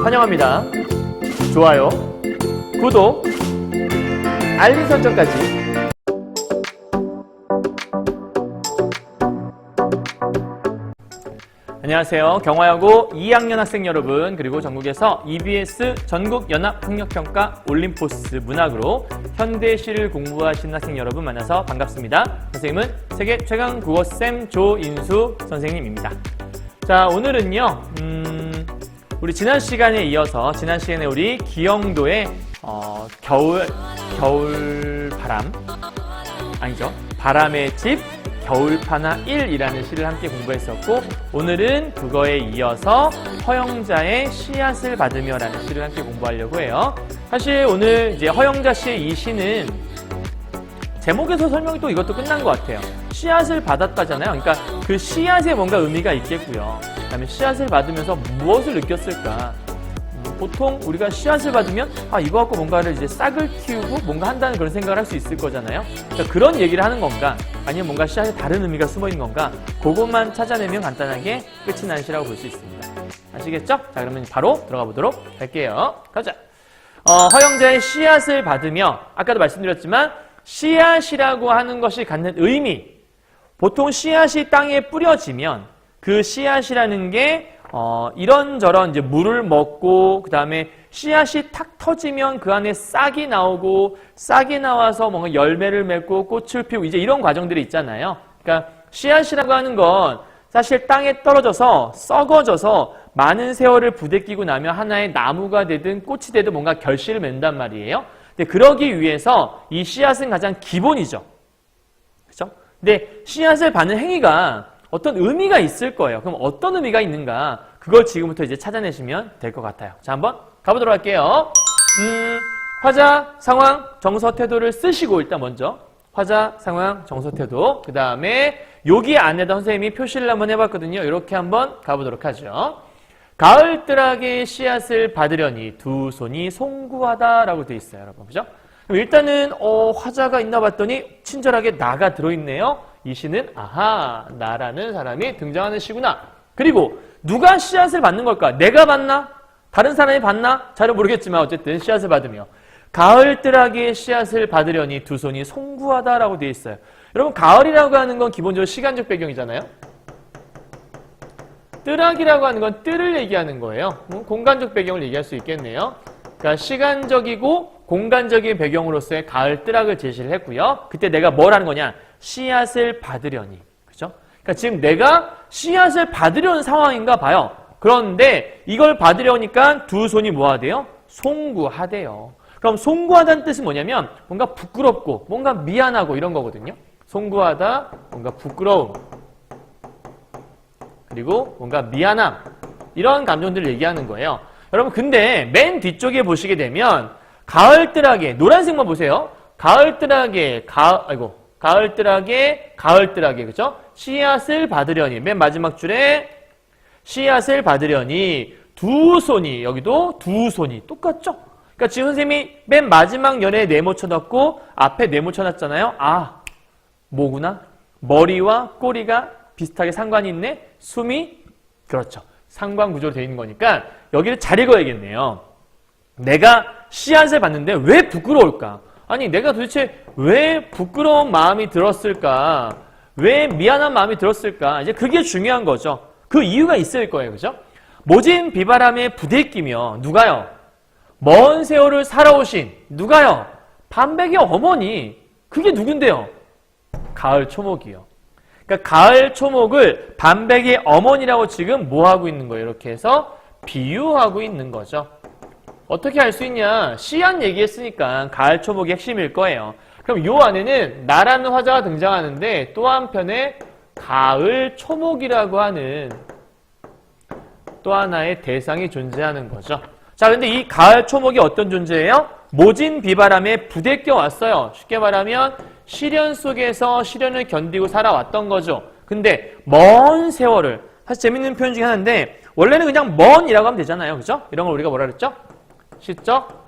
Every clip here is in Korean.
환영합니다. 좋아요, 구독, 알림 설정까지. 안녕하세요. 경화여고 2학년 학생 여러분, 그리고 전국에서 EBS 전국 연합 학력평가 올림포스 문학으로 현대시를 공부하시는 학생 여러분 만나서 반갑습니다. 선생님은 세계 최강 국어쌤 조인수 선생님입니다. 자, 오늘은요, 음, 우리 지난 시간에 이어서 지난 시간에 우리 기영도의 어, 겨울 겨울 바람 아니죠 바람의 집 겨울파나 1이라는 시를 함께 공부했었고 오늘은 그거에 이어서 허영자의 씨앗을 받으며라는 시를 함께 공부하려고 해요. 사실 오늘 이제 허영자 씨의 이 시는 제목에서 설명이 또 이것도 끝난 것 같아요. 씨앗을 받았다잖아요. 그러니까 그 씨앗에 뭔가 의미가 있겠고요. 그다음에 씨앗을 받으면서 무엇을 느꼈을까? 음, 보통 우리가 씨앗을 받으면 아 이거 갖고 뭔가를 이제 싹을 틔우고 뭔가 한다는 그런 생각을 할 수 있을 거잖아요. 그러니까 그런 얘기를 하는 건가? 아니면 뭔가 씨앗에 다른 의미가 숨어 있는 건가? 그것만 찾아내면 간단하게 끝이 난 시라고 볼 수 있습니다. 아시겠죠? 자 그러면 바로 들어가 보도록 할게요. 가자. 어, 허영자의 씨앗을 받으며 아까도 말씀드렸지만 씨앗이라고 하는 것이 갖는 의미 보통 씨앗이 땅에 뿌려지면 그 씨앗이라는 게 어, 이런저런 이제 물을 먹고 그 다음에 씨앗이 탁 터지면 그 안에 싹이 나오고 싹이 나와서 뭔가 열매를 맺고 꽃을 피우고 이제 이런 과정들이 있잖아요. 그러니까 씨앗이라고 하는 건 사실 땅에 떨어져서 썩어져서 많은 세월을 부대끼고 나면 하나의 나무가 되든 꽃이 되든 뭔가 결실을 맺는단 말이에요. 근데 그러기 위해서 이 씨앗은 가장 기본이죠. 그죠? 근데 씨앗을 받는 행위가 어떤 의미가 있을 거예요. 그럼 어떤 의미가 있는가? 그걸 지금부터 이제 찾아내시면 될 것 같아요. 자, 한번 가보도록 할게요. 음, 화자, 상황, 정서, 태도를 쓰시고 일단 먼저 화자, 상황, 정서, 태도. 그 다음에 여기 안에다 선생님이 표시를 한번 해봤거든요. 이렇게 한번 가보도록 하죠. 가을뜰하게 씨앗을 받으려니 두 손이 송구하다라고 돼 있어요, 여러분. 그죠? 그럼 일단은 어, 화자가 있나 봤더니 친절하게 나가 들어있네요. 이 시는 아하 나라는 사람이 등장하는 시구나. 그리고 누가 씨앗을 받는 걸까? 내가 받나? 다른 사람이 받나? 잘은 모르겠지만 어쨌든 씨앗을 받으며 가을뜰하게 씨앗을 받으려니 두 손이 송구하다라고 되어 있어요. 여러분 가을이라고 하는 건 기본적으로 시간적 배경이잖아요. 뜰하기라고 하는 건 뜰을 얘기하는 거예요. 음, 공간적 배경을 얘기할 수 있겠네요. 그러니까 시간적이고 공간적인 배경으로서의 가을 뜰학을 제시를 했고요. 그때 내가 뭘 하는 거냐? 씨앗을 받으려니. 그죠? 그러니까 지금 내가 씨앗을 받으려는 상황인가 봐요. 그런데 이걸 받으려니까 두 손이 뭐 하대요? 송구하대요. 그럼 송구하다는 뜻은 뭐냐면 뭔가 부끄럽고 뭔가 미안하고 이런 거거든요. 송구하다, 뭔가 부끄러움, 그리고 뭔가 미안함 이런 감정들을 얘기하는 거예요. 여러분 근데 맨 뒤쪽에 보시게 되면 가을뜰하게 노란색만 보세요. 가을뜰하게 가 아이고 가을뜰하게 가을뜰하게 그죠? 씨앗을 받으려니 맨 마지막 줄에 씨앗을 받으려니 두 손이 여기도 두 손이 똑같죠? 그러니까 지금 선생님이 맨 마지막 열에 네모 쳐 놨고 앞에 네모 쳐 놨잖아요. 아 뭐구나 머리와 꼬리가 비슷하게 상관이 있네. 숨이 그렇죠. 상관 구조로 되어 있는 거니까 여기를 잘 읽어야겠네요. 내가 씨앗을 봤는데 왜 부끄러울까? 아니 내가 도대체 왜 부끄러운 마음이 들었을까? 왜 미안한 마음이 들었을까? 이제 그게 중요한 거죠. 그 이유가 있을 거예요. 그죠? 모진 비바람에 부대끼며 누가요? 먼 세월을 살아오신 누가요? 반백의 어머니. 그게 누군데요? 가을 초목이요. 그러니까 가을 초목을 반백의 어머니라고 지금 뭐 하고 있는 거예요? 이렇게 해서 비유하고 있는 거죠. 어떻게 알 수 있냐? 씨앗 얘기했으니까 가을 초목이 핵심일 거예요. 그럼 요 안에는 나라는 화자가 등장하는데 또 한편에 가을 초목이라고 하는 또 하나의 대상이 존재하는 거죠. 자, 근데 이 가을 초목이 어떤 존재예요? 모진 비바람에 부대껴 왔어요. 쉽게 말하면 시련 속에서 시련을 견디고 살아왔던 거죠. 근데 먼 세월을 사실 재밌는 표현 중에 하나인데 원래는 그냥 먼이라고 하면 되잖아요. 그죠? 이런 걸 우리가 뭐라 그랬죠? 시적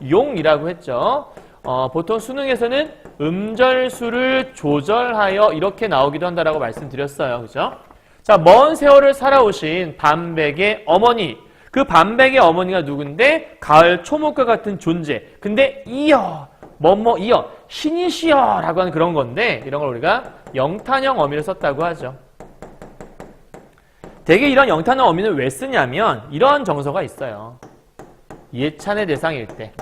허용이라고 했죠. 어, 보통 수능에서는 음절수를 조절하여 이렇게 나오기도 한다라고 말씀드렸어요. 그죠? 자, 먼 세월을 살아오신 반백의 어머니. 그 반백의 어머니가 누군데? 가을 초목과 같은 존재. 근데 이어, 뭐뭐 이어, 신이시여 라고 하는 그런 건데, 이런 걸 우리가 영탄형 어미를 썼다고 하죠. 대개 이런 영탄형 어미는 왜 쓰냐면, 이런 정서가 있어요. 예찬의 대상일 때.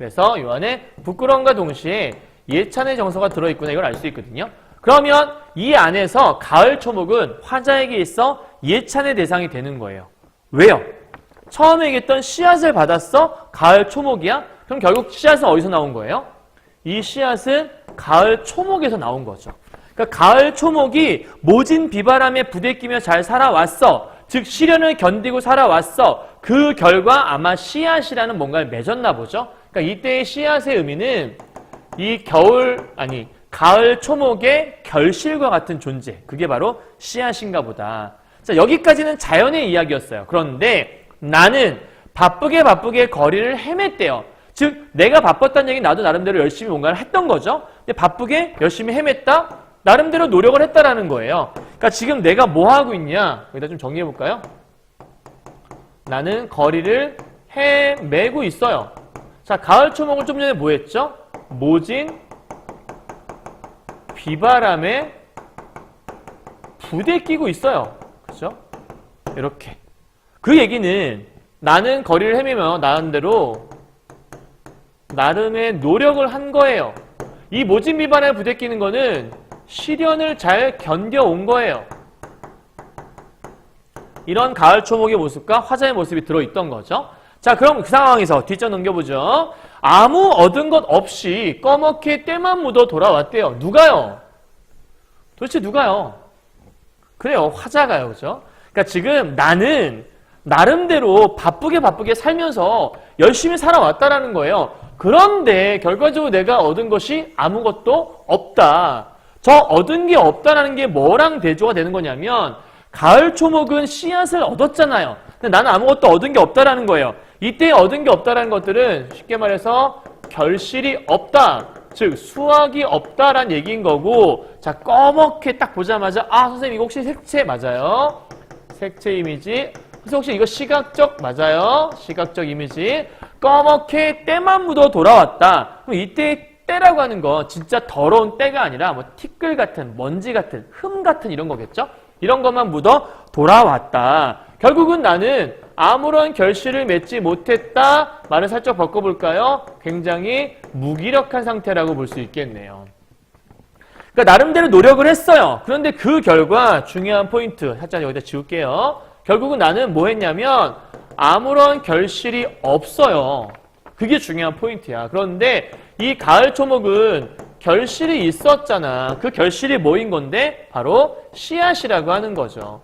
그래서 요 안에 부끄러움과 동시에 예찬의 정서가 들어있구나 이걸 알 수 있거든요. 그러면 이 안에서 가을 초목은 화자에게 있어 예찬의 대상이 되는 거예요. 왜요? 처음에 얘기했던 씨앗을 받았어? 가을 초목이야? 그럼 결국 씨앗은 어디서 나온 거예요? 이 씨앗은 가을 초목에서 나온 거죠. 그러니까 가을 초목이 모진 비바람에 부대끼며 잘 살아왔어. 즉 시련을 견디고 살아왔어. 그 결과 아마 씨앗이라는 뭔가를 맺었나 보죠. 그러니까 이때의 씨앗의 의미는 이 겨울 아니 가을 초목의 결실과 같은 존재. 그게 바로 씨앗인가 보다. 자, 여기까지는 자연의 이야기였어요. 그런데 나는 바쁘게 바쁘게 거리를 헤맸대요. 즉 내가 바빴다는 얘기 나도 나름대로 열심히 뭔가를 했던 거죠. 근데 바쁘게 열심히 헤맸다. 나름대로 노력을 했다라는 거예요. 그러니까 지금 내가 뭐 하고 있냐? 여기다 좀 정리해 볼까요? 나는 거리를 헤매고 있어요. 자, 가을 초목을 좀 전에 뭐 했죠? 모진 비바람에 부대 끼고 있어요. 그죠? 이렇게. 그 얘기는 나는 거리를 헤매며 나름대로 나름의 노력을 한 거예요. 이 모진 비바람에 부대 끼는 거는 시련을 잘 견뎌온 거예요. 이런 가을 초목의 모습과 화자의 모습이 들어있던 거죠. 자, 그럼 그 상황에서 뒷전 넘겨보죠. 아무 얻은 것 없이 꺼멓게 때만 묻어 돌아왔대요. 누가요? 도대체 누가요? 그래요. 화자가요. 그죠? 그러니까 지금 나는 나름대로 바쁘게 바쁘게 살면서 열심히 살아왔다라는 거예요. 그런데 결과적으로 내가 얻은 것이 아무것도 없다. 저 얻은 게 없다라는 게 뭐랑 대조가 되는 거냐면 가을 초목은 씨앗을 얻었잖아요. 근데 나는 아무것도 얻은 게 없다라는 거예요. 이때 얻은 게 없다라는 것들은 쉽게 말해서 결실이 없다. 즉 수확이 없다라는 얘기인 거고 자 꺼멓게 딱 보자마자 아 선생님 이거 혹시 색채 맞아요? 색채 이미지 그래서 혹시 이거 시각적 맞아요? 시각적 이미지 꺼멓게 때만 묻어 돌아왔다. 그럼 이때 때라고 하는 거 진짜 더러운 때가 아니라 뭐 티끌 같은 먼지 같은 흠 같은 이런 거겠죠? 이런 것만 묻어 돌아왔다. 결국은 나는 아무런 결실을 맺지 못했다. 말을 살짝 바꿔볼까요? 굉장히 무기력한 상태라고 볼 수 있겠네요. 그러니까 나름대로 노력을 했어요. 그런데 그 결과 중요한 포인트 살짝 여기다 지울게요. 결국은 나는 뭐 했냐면 아무런 결실이 없어요. 그게 중요한 포인트야. 그런데 이 가을 초목은 결실이 있었잖아. 그 결실이 뭐인 건데 바로 씨앗이라고 하는 거죠.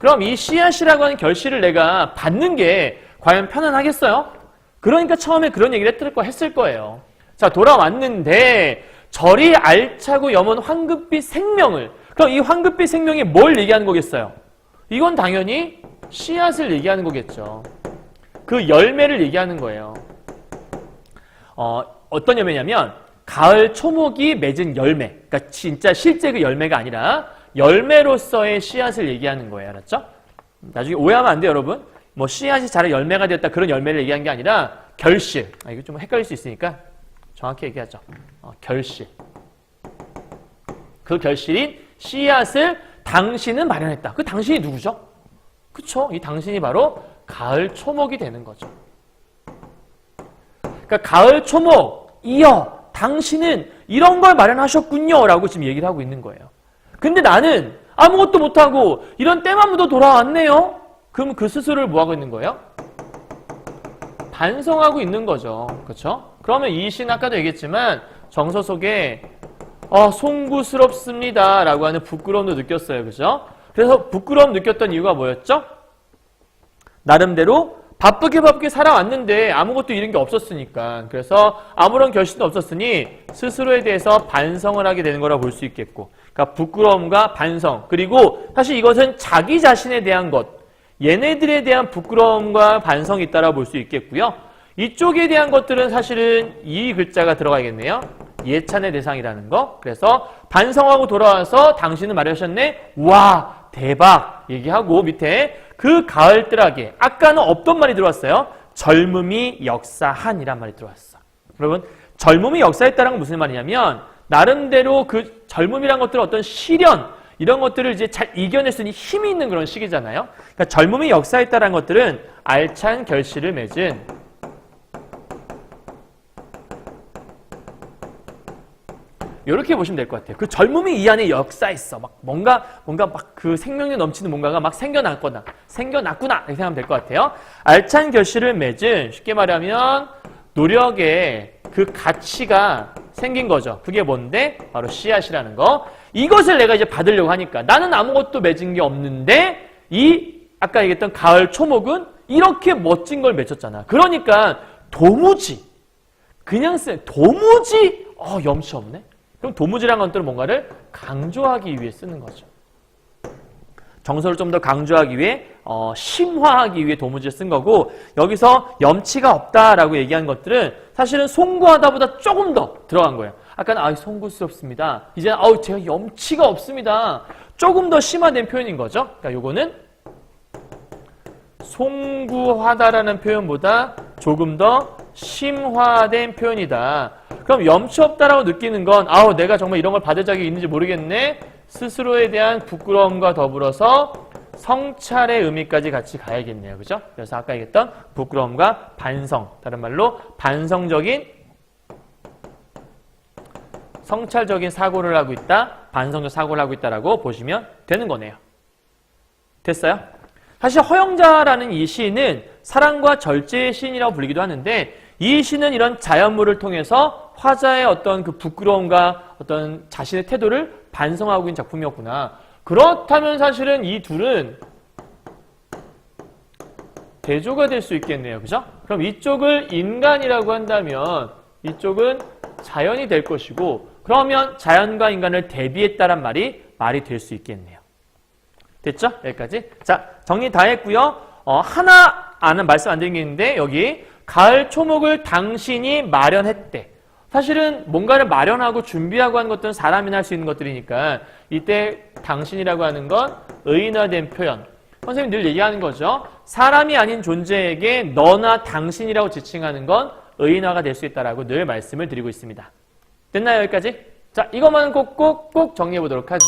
그럼 이 씨앗이라고 하는 결실을 내가 받는 게 과연 편안하겠어요? 그러니까 처음에 그런 얘기를 했을, 거, 했을 거예요. 자, 돌아왔는데 저리 알차고 염은 황급빛 생명을 그럼 이 황급빛 생명이 뭘 얘기하는 거겠어요? 이건 당연히 씨앗을 얘기하는 거겠죠. 그 열매를 얘기하는 거예요. 어, 어떤 열매냐면 가을 초목이 맺은 열매. 그러니까 진짜 실제 그 열매가 아니라 열매로서의 씨앗을 얘기하는 거예요. 알았죠? 나중에 오해하면 안 돼요, 여러분. 뭐 씨앗이 자라 열매가 되었다 그런 열매를 얘기한 게 아니라 결실. 아, 이거 좀 헷갈릴 수 있으니까 정확히 얘기하죠. 어, 결실. 그 결실인 씨앗을 당신은 마련했다. 그 당신이 누구죠? 그쵸? 이 당신이 바로 가을 초목이 되는 거죠. 그러니까 가을 초목, 이어, 당신은 이런 걸 마련하셨군요. 라고 지금 얘기를 하고 있는 거예요. 근데 나는 아무것도 못하고 이런 때만 묻어 돌아왔네요. 그럼 그 스스로를 뭐하고 있는 거예요? 반성하고 있는 거죠. 그렇죠? 그러면 이신 아까도 얘기했지만 정서 속에 어, 송구스럽습니다. 라고 하는 부끄러움도 느꼈어요. 그죠? 그래서 부끄러움 느꼈던 이유가 뭐였죠? 나름대로 바쁘게 바쁘게 살아왔는데 아무것도 잃은 게 없었으니까. 그래서 아무런 결실도 없었으니 스스로에 대해서 반성을 하게 되는 거라 볼 수 있겠고. 그러니까 부끄러움과 반성. 그리고 사실 이것은 자기 자신에 대한 것. 얘네들에 대한 부끄러움과 반성이 있다라 볼 수 있겠고요. 이쪽에 대한 것들은 사실은 이 글자가 들어가야겠네요. 예찬의 대상이라는 거. 그래서 반성하고 돌아와서 당신은 말하셨네. 와, 대박 얘기하고 밑에 그 가을뜰하게 아까는 없던 말이 들어왔어요. 젊음이 역사한이란 말이 들어왔어. 여러분 젊음이 역사했다는 건 무슨 말이냐면 나름대로 그 젊음이란 것들은 어떤 시련 이런 것들을 이제 잘 이겨낼 수 있는 힘이 있는 그런 시기잖아요. 그러니까 젊음이 역사했다는 것들은 알찬 결실을 맺은 이렇게 보시면 될 것 같아요. 그 젊음이 이 안에 역사있어. 막 뭔가 뭔가 막 그 생명력 넘치는 뭔가가 막 생겨났거나 생겨났구나 이렇게 생각하면 될 것 같아요. 알찬 결실을 맺은 쉽게 말하면 노력의 그 가치가 생긴 거죠. 그게 뭔데? 바로 씨앗이라는 거. 이것을 내가 이제 받으려고 하니까 나는 아무것도 맺은 게 없는데 이 아까 얘기했던 가을 초목은 이렇게 멋진 걸 맺었잖아. 그러니까 도무지 그냥 쓰 도무지 어 염치 없네. 그럼 도무지라는 것들은 뭔가를 강조하기 위해 쓰는 거죠. 정서를 좀 더 강조하기 위해 어, 심화하기 위해 도무지를 쓴 거고 여기서 염치가 없다라고 얘기한 것들은 사실은 송구하다보다 조금 더 들어간 거예요. 아까는 아 송구스럽습니다. 이제는 아우 제가 염치가 없습니다. 조금 더 심화된 표현인 거죠. 그러니까 요거는 송구하다라는 표현보다 조금 더 심화된 표현이다. 그럼 염치 없다라고 느끼는 건 아우 내가 정말 이런 걸 받을 자격이 있는지 모르겠네. 스스로에 대한 부끄러움과 더불어서 성찰의 의미까지 같이 가야겠네요. 그죠? 그래서 아까 얘기했던 부끄러움과 반성, 다른 말로 반성적인 성찰적인 사고를 하고 있다, 반성적 사고를 하고 있다라고 보시면 되는 거네요. 됐어요? 사실 허영자라는 이 시인은 사랑과 절제의 시인이라고 불리기도 하는데 이 시는 이런 자연물을 통해서 화자의 어떤 그 부끄러움과 어떤 자신의 태도를 반성하고 있는 작품이었구나. 그렇다면 사실은 이 둘은 대조가 될 수 있겠네요. 그죠? 그럼 이쪽을 인간이라고 한다면 이쪽은 자연이 될 것이고 그러면 자연과 인간을 대비했다란 말이 말이 될 수 있겠네요. 됐죠? 여기까지. 자, 정리 다 했고요. 어, 하나 아는 말씀 안 드린 게 있는데 여기 가을 초목을 당신이 마련했대. 사실은 뭔가를 마련하고 준비하고 하는 것들은 사람이나 할 수 있는 것들이니까 이때 당신이라고 하는 건 의인화된 표현. 선생님 늘 얘기하는 거죠. 사람이 아닌 존재에게 너나 당신이라고 지칭하는 건 의인화가 될 수 있다라고 늘 말씀을 드리고 있습니다. 됐나요 여기까지? 자 이것만 꼭꼭꼭 정리해 보도록 하죠.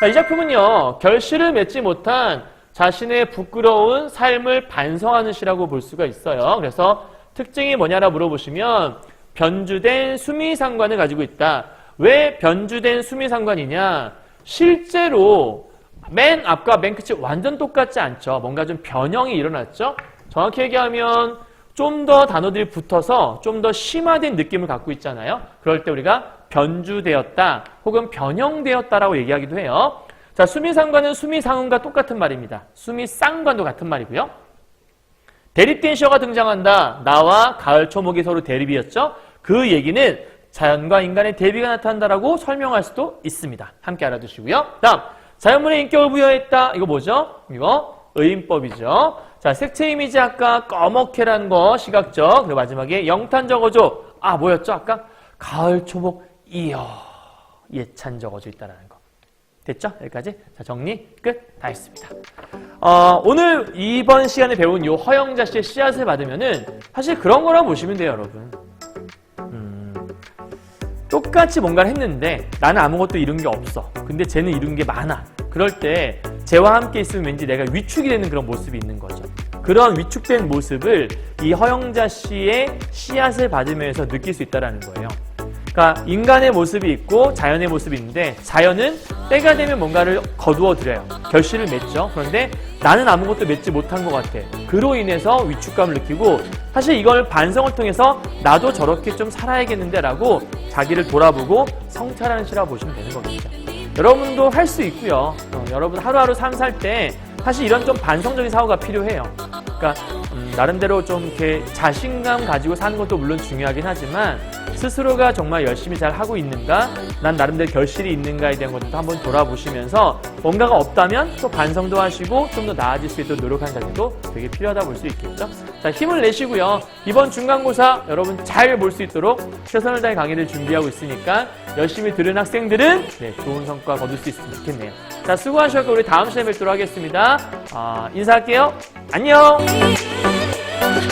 자, 이 작품은요 결실을 맺지 못한 자신의 부끄러운 삶을 반성하는 시라고 볼 수가 있어요. 그래서 특징이 뭐냐라 물어보시면 변주된 수미상관을 가지고 있다. 왜 변주된 수미상관이냐? 실제로 맨 앞과 맨 끝이 완전 똑같지 않죠. 뭔가 좀 변형이 일어났죠. 정확히 얘기하면 좀 더 단어들이 붙어서 좀 더 심화된 느낌을 갖고 있잖아요. 그럴 때 우리가 변주되었다 혹은 변형되었다라고 얘기하기도 해요. 자, 수미상관은 수미상은과 똑같은 말입니다. 수미쌍관도 같은 말이고요. 대립된 시어가 등장한다. 나와 가을 초목이 서로 대립이었죠. 그 얘기는 자연과 인간의 대비가 나타난다라고 설명할 수도 있습니다. 함께 알아두시고요. 다음, 자연문의 인격을 부여했다. 이거 뭐죠? 이거 의인법이죠. 자, 색채 이미지 아까 꺼멓게라는 거 시각적. 그리고 마지막에 영탄 적어줘. 아, 뭐였죠? 아까 가을 초목 이어 예찬 적어줘 있다라는 거. 됐죠? 여기까지. 자, 정리 끝. 다 했습니다. 어, 오늘 이번 시간에 배운 이 허영자 씨의 씨앗을 받으면은 사실 그런 거라 보시면 돼요, 여러분. 음, 똑같이 뭔가를 했는데 나는 아무것도 이룬 게 없어. 근데 쟤는 이룬 게 많아. 그럴 때 쟤와 함께 있으면 왠지 내가 위축이 되는 그런 모습이 있는 거죠. 그런 위축된 모습을 이 허영자 씨의 씨앗을 받으면서 느낄 수 있다는 거예요. 그러니까 인간의 모습이 있고 자연의 모습이 있는데 자연은 때가 되면 뭔가를 거두어 들여요. 결실을 맺죠. 그런데 나는 아무것도 맺지 못한 것 같아. 그로 인해서 위축감을 느끼고 사실 이걸 반성을 통해서 나도 저렇게 좀 살아야겠는데라고 자기를 돌아보고 성찰하는 시라고 보시면 되는 겁니다. 여러분도 할 수 있고요. 어, 여러분 하루하루 삶 살 때 사실 이런 좀 반성적인 사고가 필요해요. 그러니까 음, 나름대로 좀 이렇게 자신감 가지고 사는 것도 물론 중요하긴 하지만 스스로가 정말 열심히 잘 하고 있는가, 난 나름대로 결실이 있는가에 대한 것도 한번 돌아보시면서 뭔가가 없다면 또 반성도 하시고 좀 더 나아질 수 있도록 노력하는 자세도 되게 필요하다 볼 수 있겠죠. 자, 힘을 내시고요. 이번 중간고사 여러분 잘 볼 수 있도록 최선을 다해 강의를 준비하고 있으니까 열심히 들은 학생들은 네, 좋은 성과 거둘 수 있으면 좋겠네요. 자, 수고하셨고 우리 다음 시간에 뵙도록 하겠습니다. 아, 인사할게요. 안녕! Oh,